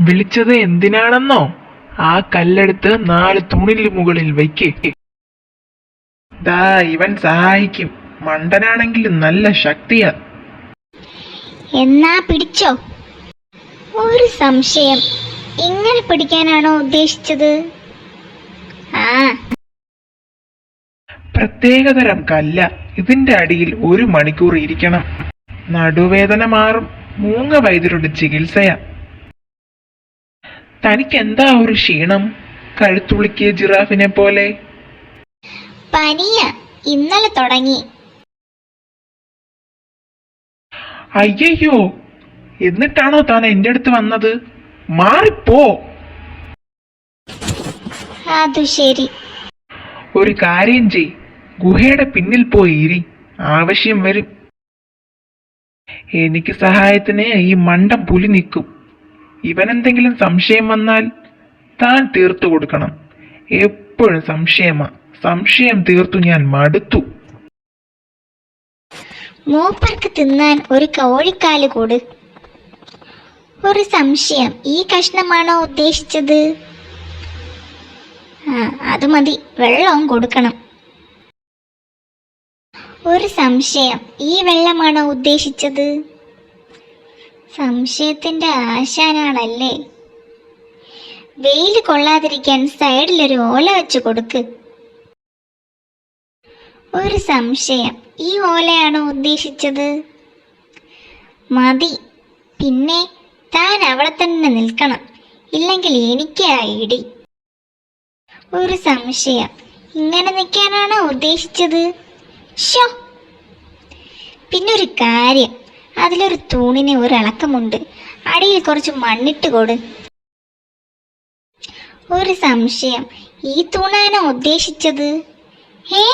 വിളിച്ചത് എന്തിനാണെന്നോ ആ കല്ലെടുത്ത് നാല് തൂണിന് മുകളിൽ വയ്ക്ക് ദാ ഇവൻ സഹായിക്കും. മണ്ടനാണെങ്കിലും നല്ല ശക്തിയാ. എന്നാ പിടിച്ചോ. ഒരു സംശയം. ഇങ്ങനെ പിടിക്കാനാണോ ഉദ്ദേശിച്ചത്? ആ. പ്രത്യേകതരം കല്ല. ഇതിന്റെ അടിയിൽ ഒരു മണിക്കൂർ ഇരിക്കണം. നടുവേദന മാറും. മൂങ്ങ വൈദ്യരുടെ ചികിത്സയാ. തനിക്ക് എന്താ ഒരു ക്ഷീണം? കഴുത്തുളുക്കിയ ജിറാഫിനെ പോലെ. പനിയ ഇന്നലെ തുടങ്ങി. അയ്യയ്യോ എന്നിട്ടാണോ താൻ എന്റെ അടുത്ത് വന്നത്? മാറിപ്പോ. അതു ശരി. ഒരു കാര്യം ചെയ്. ഗുഹയുടെ പിന്നിൽ പോയി ഇരി. ആവശ്യം വരും. എനിക്ക് സഹായത്തിന് ഈ മണ്ടം പുലി നിൽക്കും. ഇവനെന്തെങ്കിലും സംശയം വന്നാൽ താൻ തീർത്തു കൊടുക്കണം. എപ്പോഴും സംശയമാ. സംശയം തീർത്തു ഞാൻ മടുത്തു. മൂപ്പർക്ക് തിന്നാൻ ഒരു കോഴിക്കാൽ കൂട്. ഒരു സംശയം. ഈ കഷ്ണമാണോ ഉദ്ദേശിച്ചത്? ആ അത് മതി. വെള്ളവും കൊടുക്കണം. ഒരു സംശയം. ഈ വെള്ളമാണോ ഉദ്ദേശിച്ചത്? സംശയത്തിന്റെ ആശാനാണല്ലേ വെയിൽ കൊള്ളാതിരിക്കാൻ സൈഡിലൊരു ഓല വെച്ച് കൊടുക്ക്. ഒരു സംശയം. ഈ ഓലയാണോ ഉദ്ദേശിച്ചത്? മതി. പിന്നെ താൻ അവിടെ തന്നെ നിൽക്കണം. ഇല്ലെങ്കിൽ എനിക്ക് ഐഡി ഒരു സംശയം. ഇങ്ങനെ നിൽക്കാനാണോ ഉദ്ദേശിച്ചത്? ഷോ പിന്നെ ഒരു കാര്യം. അതിലൊരു തൂണിന് ഒരിളക്കമുണ്ട്. അടിയിൽ കുറച്ച് മണ്ണിട്ട് കൊട്. ഒരു സംശയം. ഈ തൂണാണോ ഉദ്ദേശിച്ചത്? ഏ?